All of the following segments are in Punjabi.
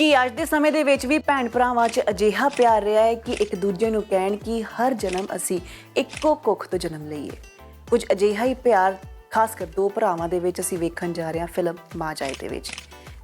ਕਿ ਅੱਜ ਦੇ ਸਮੇਂ ਦੇ ਵਿੱਚ ਵੀ ਭੈਣ ਭਰਾਵਾਂ 'ਚ ਅਜਿਹਾ ਪਿਆਰ ਰਿਹਾ ਹੈ ਕਿ ਇੱਕ ਦੂਜੇ ਨੂੰ ਕਹਿਣ ਕਿ ਹਰ ਜਨਮ ਅਸੀਂ ਇੱਕੋ ਕੁੱਖ ਤੋਂ ਜਨਮ ਲਈਏ। ਕੁਝ ਅਜਿਹਾ ਹੀ ਪਿਆਰ, ਖਾਸ ਕਰ ਦੋ ਭਰਾਵਾਂ ਦੇ ਵਿੱਚ ਅਸੀਂ ਵੇਖਣ ਜਾ ਰਹੇ ਹਾਂ ਫਿਲਮ ਮਾਂ ਜਾਏ ਦੇ ਵਿੱਚ।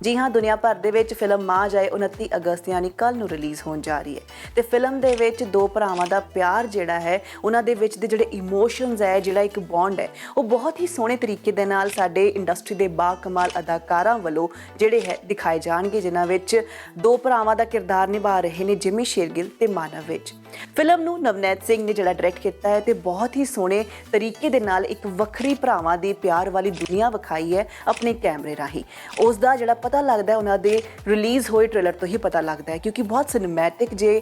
ਜੀ ਹਾਂ, ਦੁਨੀਆ ਭਰ ਦੇ ਵਿੱਚ ਫਿਲਮ ਮਾਂ ਜਾਏ 29 ਅਗਸਤ, ਯਾਨੀ ਕੱਲ ਨੂੰ ਰਿਲੀਜ਼ ਹੋਣ ਜਾ ਰਹੀ ਹੈ। ਤੇ ਫਿਲਮ ਦੇ ਵਿੱਚ ਦੋ ਭਰਾਵਾਂ ਦਾ ਪਿਆਰ ਜਿਹੜਾ ਹੈ, ਉਹਨਾਂ ਦੇ ਵਿੱਚ ਦੇ ਜਿਹੜੇ ਇਮੋਸ਼ਨਸ ਹੈ, ਜਿਹੜਾ ਇੱਕ ਬੌਂਡ ਹੈ, ਉਹ ਬਹੁਤ ਹੀ ਸੋਹਣੇ ਤਰੀਕੇ ਦੇ ਨਾਲ ਸਾਡੇ ਇੰਡਸਟਰੀ ਦੇ ਬਾ ਕਮਾਲ ਅਦਾਕਾਰਾਂ ਵੱਲੋਂ ਜਿਹੜੇ ਹੈ, ਦਿਖਾਏ ਜਾਣਗੇ, ਜਿਨ੍ਹਾਂ ਵਿੱਚ ਦੋ ਭਰਾਵਾਂ ਦਾ ਕਿਰਦਾਰ ਨਿਭਾ ਰਹੇ ਨੇ ਜਿਮੀ ਸ਼ੇਰਗਿੱਲ ਤੇ ਮਾਨਵ ਵਿੱਚ। ਫਿਲਮ ਨੂੰ ਨਵਨੈਤ ਸਿੰਘ ਨੇ ਜਿਹੜਾ ਡਾਇਰੈਕਟ ਕੀਤਾ ਹੈ, ਤੇ ਬਹੁਤ ਹੀ ਸੋਹਣੇ ਤਰੀਕੇ ਦੇ ਨਾਲ ਇੱਕ ਵੱਖਰੀ ਭਰਾਵਾਂ ਦੀ ਪਿਆਰ ਵਾਲੀ ਦੁਨੀਆ ਵਿਖਾਈ ਹੈ ਆਪਣੇ ਕੈਮਰੇ ਰਾਹੀਂ। ਉਸ ਦਾ ਜਿਹੜਾ ਪਤਾ ਲੱਗਦਾ ਉਹਨਾਂ ਦੇ ਰਿਲੀਜ਼ ਹੋਏ ਟ੍ਰੇਲਰ ਤੋਂ ਹੀ ਪਤਾ ਲੱਗਦਾ ਹੈ, ਕਿਉਂਕਿ ਬਹੁਤ ਸਿਨੇਮੈਟਿਕ ਜੇ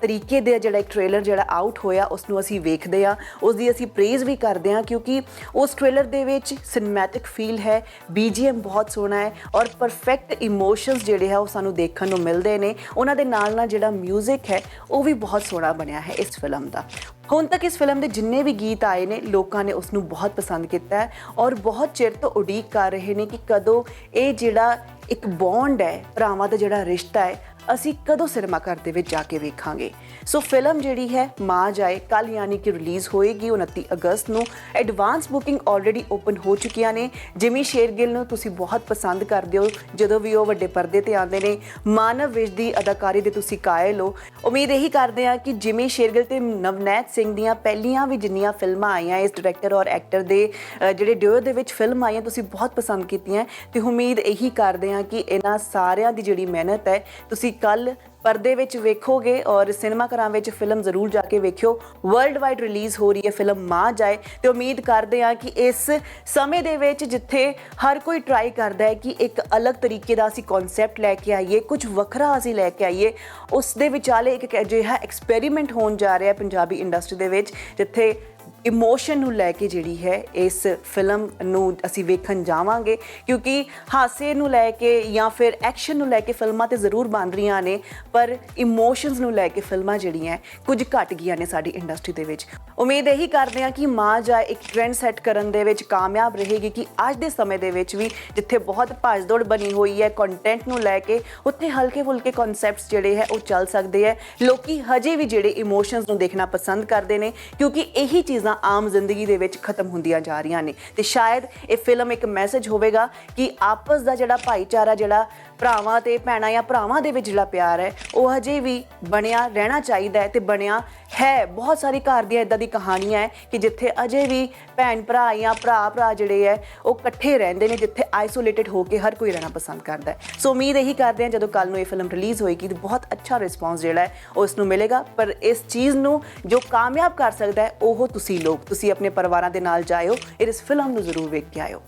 ਤਰੀਕੇ ਦੇ ਜਿਹੜਾ ਇੱਕ ਟ੍ਰੇਲਰ ਜਿਹੜਾ ਆਊਟ ਹੋਇਆ ਉਸ ਨੂੰ ਅਸੀਂ ਵੇਖਦੇ ਆ ਉਸ ਦੀ ਅਸੀਂ ਪ੍ਰੇਜ਼ ਵੀ ਕਰਦੇ ਆ ਕਿਉਂਕਿ ਉਸ ਟ੍ਰੇਲਰ ਦੇ ਵਿੱਚ ਸਿਨੇਮੈਟਿਕ ਫੀਲ ਹੈ BGM ਬਹੁਤ ਸੋਹਣਾ ਹੈ, ਔਰ ਪਰਫੈਕਟ ਇਮੋਸ਼ਨਸ ਜਿਹੜੇ ਹੈ ਉਹ ਸਾਨੂੰ ਦੇਖਣ ਨੂੰ ਮਿਲਦੇ ਨੇ, ਉਹਨਾਂ ਦੇ ਨਾਲ ਨਾਲ ਜਿਹੜਾ 뮤직 ਹੈ, ਉਹ ਵੀ ਬਹੁਤ ਸੋਹਣਾ ਬਣਿਆ ਹੈ ਇਸ ਫਿਲਮ ਦਾ। ਹੁਣ ਤੱਕ ਇਸ ਫਿਲਮ ਦੇ ਜਿੰਨੇ ਵੀ ਗੀਤ ਆਏ ਨੇ, ਲੋਕਾਂ ਨੇ ਉਸ ਨੂੰ ਬਹੁਤ ਪਸੰਦ ਕੀਤਾ ਹੈ ਔਰ ਬਹੁਤ ਚਿਰ ਤੋਂ ਉਡੀਕ ਕਰ ਰਹੇ ਨੇ ਕਿ ਕਦੋਂ ਇਹ ਜਿਹੜਾ ਇੱਕ ਬੌਂਡ ਹੈ, ਭਰਾਵਾਂ ਦਾ ਜਿਹੜਾ ਰਿਸ਼ਤਾ ਹੈ ਅਸੀਂ ਕਦੋਂ ਸਿਨੇਮਾ ਘਰ ਦੇ ਵਿੱਚ ਜਾ ਕੇ ਵੇਖਾਂਗੇ? ਸੋ ਫਿਲਮ ਜਿਹੜੀ ਹੈ, ਮਾਂ ਜਾਏ ਕੱਲ ਯਾਨੀ ਕਿ ਰਿਲੀਜ਼ ਹੋਏਗੀ 29 ਅਗਸਤ ਨੂੰ। ਐਡਵਾਂਸ ਬੁਕਿੰਗ ਆਲਰੇਡੀ ਓਪਨ ਹੋ ਚੁੱਕੀਆਂ ਨੇ। ਜਿਮੀ ਸ਼ੇਰਗਿੱਲ ਨੂੰ ਤੁਸੀਂ ਬਹੁਤ ਪਸੰਦ ਕਰਦੇ ਹੋ, ਜਦੋਂ ਵੀ ਉਹ ਵੱਡੇ ਪਰਦੇ ਤੇ ਆਉਂਦੇ ਨੇ। ਮਾਨਵ ਵਿਜ ਦੀ ਅਦਾਕਾਰੀ ਦੇ ਤੁਸੀਂ ਕਾਇਲ ਹੋ। ਉਮੀਦ ਇਹੀ ਕਰਦੇ ਹਾਂ ਕਿ ਜਿਮੀ ਸ਼ੇਰਗਿੱਲ ਤੇ ਨਵਨੈਤ ਸਿੰਘ ਦੀਆਂ ਪਹਿਲੀਆਂ ਵੀ ਜਿੰਨੀਆਂ ਫਿਲਮਾਂ ਆਈਆਂ ਇਸ ਡਾਇਰੈਕਟਰ ਔਰ ਐਕਟਰ ਦੇ ਜਿਹੜੇ ਡਿਓ ਦੇ ਵਿੱਚ ਫਿਲਮ ਆਈਆਂ, ਤੁਸੀਂ ਬਹੁਤ ਪਸੰਦ ਕੀਤੀਆਂ। ਤੇ ਉਮੀਦ ਇਹੀ ਕਰਦੇ ਹਾਂ ਕਿ ਇਹਨਾਂ ਸਾਰਿਆਂ ਦੀ ਜਿਹੜੀ ਮਿਹਨਤ ਹੈ, ਤੁਸੀਂ ਕੱਲ ਪਰਦੇ ਵਿੱਚ ਵੇਖੋਗੇ ਔਰ ਸਿਨੇਮਾ ਘਰਾਂ ਵਿੱਚ ਫਿਲਮ ਜ਼ਰੂਰ ਜਾ ਕੇ ਵੇਖਿਓ। ਵਰਲਡ ਵਾਈਡ ਰਿਲੀਜ਼ ਹੋ ਰਹੀ ਹੈ ਫਿਲਮ ਮਾਂ ਜਾਏ ਤੇ ਉਮੀਦ ਕਰਦੇ ਹਾਂ ਕਿ ਇਸ ਸਮੇਂ ਦੇ ਵਿੱਚ ਜਿੱਥੇ ਹਰ ਕੋਈ ਟਰਾਈ ਕਰਦਾ ਹੈ ਕਿ ਇੱਕ ਅਲੱਗ ਤਰੀਕੇ ਦਾ ਅਸੀਂ ਕਨਸੈਪਟ ਲੈ ਕੇ ਆਈਏ, ਕੁਝ ਵੱਖਰਾ ਅਸੀਂ ਲੈ ਕੇ ਆਈਏ, ਉਸ ਦੇ ਵਿਚਾਲੇ ਇੱਕ ਅਜਿਹਾ ਐਕਸਪੈਰੀਮੈਂਟ ਹੋਣ ਜਾ ਰਿਹਾ ਹੈ ਪੰਜਾਬੀ ਇੰਡਸਟਰੀ ਦੇ ਵਿੱਚ, ਜਿੱਥੇ ਇਮੋਸ਼ਨ ਨੂੰ ਲੈ ਕੇ ਜਿਹੜੀ ਹੈ ਇਸ ਫਿਲਮ ਨੂੰ ਅਸੀਂ ਵੇਖਣ ਜਾਵਾਂਗੇ, ਕਿਉਂਕਿ ਹਾਸੇ ਨੂੰ ਲੈ ਕੇ ਜਾਂ ਫਿਰ ਐਕਸ਼ਨ ਨੂੰ ਲੈ ਕੇ ਫਿਲਮਾਂ ਤੇ ਜ਼ਰੂਰ ਬਣ ਰਹੀਆਂ ਨੇ, ਪਰ ਇਮੋਸ਼ਨਸ ਨੂੰ ਲੈ ਕੇ ਫਿਲਮਾਂ ਜਿਹੜੀਆਂ ਕੁਝ ਘਟ ਗਈਆਂ ਨੇ ਸਾਡੀ ਇੰਡਸਟਰੀ ਦੇ ਵਿੱਚ। ਉਮੀਦ ਇਹੀ ਕਰਦੇ ਹਾਂ ਕਿ ਮਾਂ ਜਾ ਇੱਕ ਟ੍ਰੈਂਡ ਸੈੱਟ ਕਰਨ ਦੇ ਵਿੱਚ ਕਾਮਯਾਬ ਰਹੇਗੀ, ਕਿ ਅੱਜ ਦੇ ਸਮੇਂ ਦੇ ਵਿੱਚ ਵੀ ਜਿੱਥੇ ਬਹੁਤ ਭੱਜ-ਦੌੜ ਬਣੀ ਹੋਈ ਹੈ ਕੰਟੈਂਟ ਨੂੰ ਲੈ ਕੇ ਉੱਥੇ ਹਲਕੇ-ਫੁਲਕੇ ਕਨਸੈਪਟਸ ਜਿਹੜੇ ਹੈ ਉਹ ਚੱਲ ਸਕਦੇ ਹੈ। ਲੋਕੀ ਹਜੇ ਵੀ ਜਿਹੜੇ ਇਮੋਸ਼ਨਸ ਨੂੰ ਦੇਖਣਾ ਪਸੰਦ ਕਰਦੇ ਨੇ, ਕਿਉਂਕਿ ਇਹੀ ਚੀਜ਼ ਚੀਜ਼ਾਂ ਆਮ ਜ਼ਿੰਦਗੀ ਦੇ ਵਿੱਚ ਖਤਮ ਹੁੰਦੀਆਂ ਜਾ ਰਹੀਆਂ ਨੇ। ਤੇ ਸ਼ਾਇਦ ਇਹ ਫਿਲਮ ਇੱਕ ਮੈਸੇਜ ਹੋਵੇਗਾ ਕਿ ਆਪਸ ਦਾ ਜਿਹੜਾ ਭਾਈਚਾਰਾ, ਜਿਹੜਾ ਭਰਾਵਾਂ ਤੇ ਭੈਣਾਂ ਜਾਂ ਭਰਾਵਾਂ ਦੇ ਵਿੱਚ ਜਿਹੜਾ ਪਿਆਰ ਹੈ, ਉਹ ਹਜੇ ਵੀ ਬਣਿਆ ਰਹਿਣਾ ਚਾਹੀਦਾ ਹੈ ਤੇ ਬਣਿਆ ਹੈ। ਬਹੁਤ ਸਾਰੇ ਘਰ ਦੀਆਂ ਇਦਾਂ ਦੀ ਕਹਾਣੀਆਂ ਹੈ ਕਿ ਜਿੱਥੇ ਅਜੇ ਵੀ ਭੈਣ ਭਰਾ ਜਾਂ ਭਰਾ ਭਰਾ ਜਿਹੜੇ ਹੈ, ਉਹ ਇਕੱਠੇ ਰਹਿੰਦੇ ਨੇ, ਜਿੱਥੇ ਆਈਸੋਲੇਟਡ ਹੋ ਕੇ ਹਰ ਕੋਈ ਰਹਿਣਾ ਪਸੰਦ ਕਰਦਾ ਹੈ। ਸੋ ਉਮੀਦ ਇਹੀ ਕਰਦੇ ਹਾਂ ਜਦੋਂ ਕੱਲ ਨੂੰ ਇਹ ਫਿਲਮ ਰਿਲੀਜ਼ ਹੋਏਗੀ, ਤਾਂ ਬਹੁਤ ਅੱਛਾ ਰਿਸਪਾਂਸ ਜਿਹੜਾ ਹੈ ਉਹ ਇਸ ਨੂੰ ਮਿਲੇਗਾ। ਪਰ ਇਸ ਚੀਜ਼ ਨੂੰ ਜੋ ਕਾਮਯਾਬ ਕਰ ਸਕਦਾ ਹੈ, ਉਹ ਤੁਸੀਂ ਲੋਕ, ਤੁਸੀਂ ਆਪਣੇ ਪਰਿਵਾਰਾਂ ਦੇ ਨਾਲ ਜਾਇਓ। ਇਸ ਫਿਲਮ ਨੂੰ ਜ਼ਰੂਰ ਵੇਖ ਕੇ ਆਇਓ।